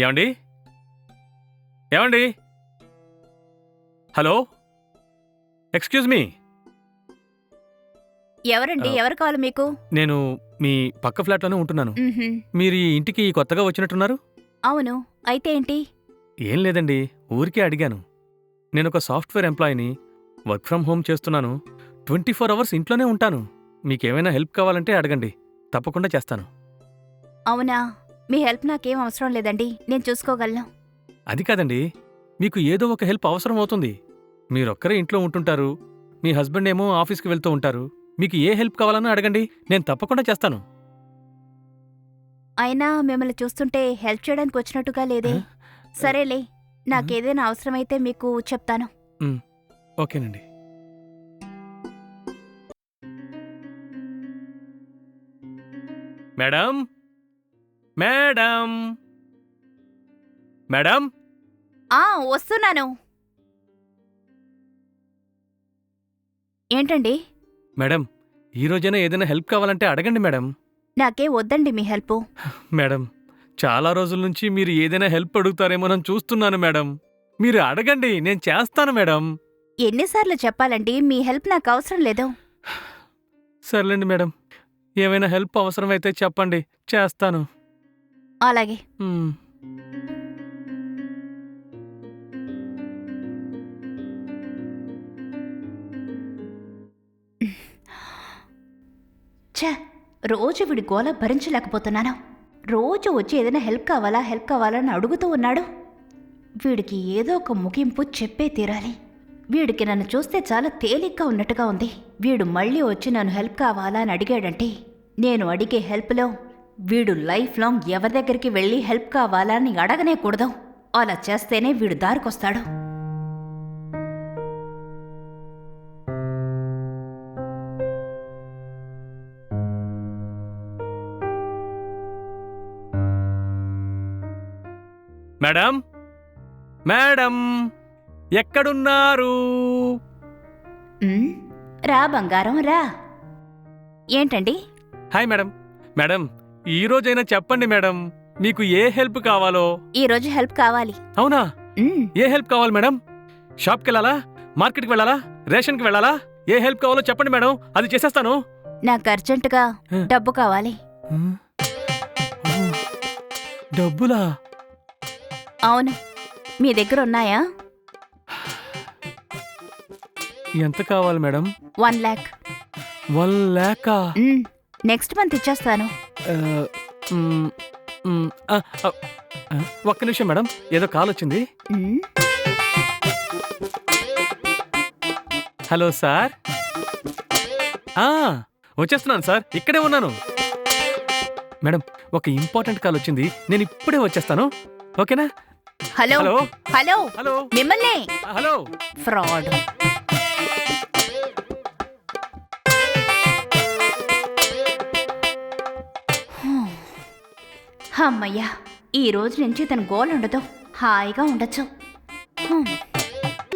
ఏమండి? ఏమండి? Hello? Excuse me? ఎవరండి. ఎవరు కావాలి మీకు? నేను మీ పక్క ఫ్లాట్లోనే ఉంటున్నాను. మ్మ్హ్మ్. మీరు ఈ ఇంటికి కొత్తగా వచ్చినట్టున్నారు? అవును. అయితే ఏంటి? ఏం లేదండి. ఊరికే అడిగాను. నేను ఒక సాఫ్ట్వేర్ ఎంప్లాయీని. వర్క్ ఫ్రమ్ హోమ్ చేస్తున్నాను. ట్వంటీ ఫోర్ అవర్స్ ఇంట్లోనే ఉంటాను. మీకేమైనా హెల్ప్ కావాలంటే అడగండి. తప్పకుండా చేస్తాను. అవునా? మీ హెల్ప్ నాకేం అవసరం లేదండి నేను చూసుకోగలను. అది కాదండి మీకు ఏదో ఒక హెల్ప్ అవసరం అవుతుంది. మీరొక్కరే ఇంట్లో ఉంటుంటారు మీ హస్బెండ్ ఏమో ఆఫీస్కి వెళ్తూ ఉంటారు మీకు ఏ హెల్ప్ కావాలన్నా అడగండి నేను తప్పకుండా చేస్తాను. అయినా మిమ్మల్ని చూస్తుంటే హెల్ప్ చేయడానికి వచ్చినట్టుగా లేదే? సరేలే నాకేదైనా అవసరమైతే మీకు చెప్తాను. ఓకేనండి. మేడం? మేడం. మేడం? ఆ వస్తున్నాను. ఏంటండి? మేడం ఈ రోజైనా ఏదైనా హెల్ప్ కావాలంటే అడగండి మేడం. నాకే వద్దండి మీ హెల్ప్. మేడం చాలా రోజుల నుంచి మీరు ఏదైనా హెల్ప్ అడుగుతారేమోనని చూస్తున్నాను మేడం. మీరు అడగండి నేను చేస్తాను మేడం. ఎన్నిసార్లు చెప్పాలండి మీ హెల్ప్ నాకు అవసరం లేదు. సర్లేండి మేడం ఏమైనా హెల్ప్ అవసరమైతే చెప్పండి చేస్తాను. అలాగే. ఛ రోజు వీడి గోల భరించలేకపోతున్నాను. రోజు వచ్చి ఏదైనా హెల్ప్ కావాలా హెల్ప్ కావాలా అని అడుగుతూ ఉన్నాడు. వీడికి ఏదో ఒక ముగింపు చెప్పే తీరాలి. వీడికి నన్ను చూస్తే చాలా తేలిగ్గా ఉన్నట్టుగా ఉంది. వీడు మళ్ళీ వచ్చి నన్ను హెల్ప్ కావాలా అని అడిగాడంటే నేను అడిగే హెల్ప్లో వీడు లైఫ్ లాంగ్ ఎవరి దగ్గరికి వెళ్ళి హెల్ప్ కావాలా అని అడగనే కూడదు. అలా చేస్తేనే వీడు దారికొస్తాడు. మేడం? మేడం ఎక్కడున్నారు? రా బంగారం రా. ఏంటండి? Hi madam. మేడం ఈ రోజైనా చెప్పండి మేడం మీకు ఏ హెల్ప్ కావాలో? ఈరోజు హెల్ప్ కావాలి. అవునా? ఏ హెల్ప్ కావాలి మేడం? షాప్కి వెళ్ళాలా? మార్కెట్కి వెళ్ళాలా? రేషన్కి వెళ్ళాలా? ఏ హెల్ప్ కావాలో చెప్పండి మేడం అది చేసేస్తాను. నాకు అర్జెంటుగా హ. డబ్బు కావాలి. హ్మ్. ఓ, డబ్బులా? అవును. మీ దగ్గర ఉన్నాయా? ఎంత కావాలి మేడం? వన్ ల్యాక్ వన్ ల్యాకా ఉమ్, నెక్స్ట్ మంత్ ఇచ్చేస్తాను. ఒక్క నిమిషం మేడం ఏదో కాల్ వచ్చింది. Hello sir. ఆ, వచ్చేస్తున్నాను సార్ ఇక్కడే ఉన్నాను. మేడం ఒక ఇంపార్టెంట్ కాల్ వచ్చింది నేను ఇప్పుడే వచ్చేస్తాను. ఓకేనా? Hello hello? Hello hello? మిమ్మల్ని ఆ, హలో? ఫ్రాడ్. అమ్మయ్యా ఈ రోజు నుంచి తన గోల్ ఉండదు. హాయిగా ఉండొచ్చు.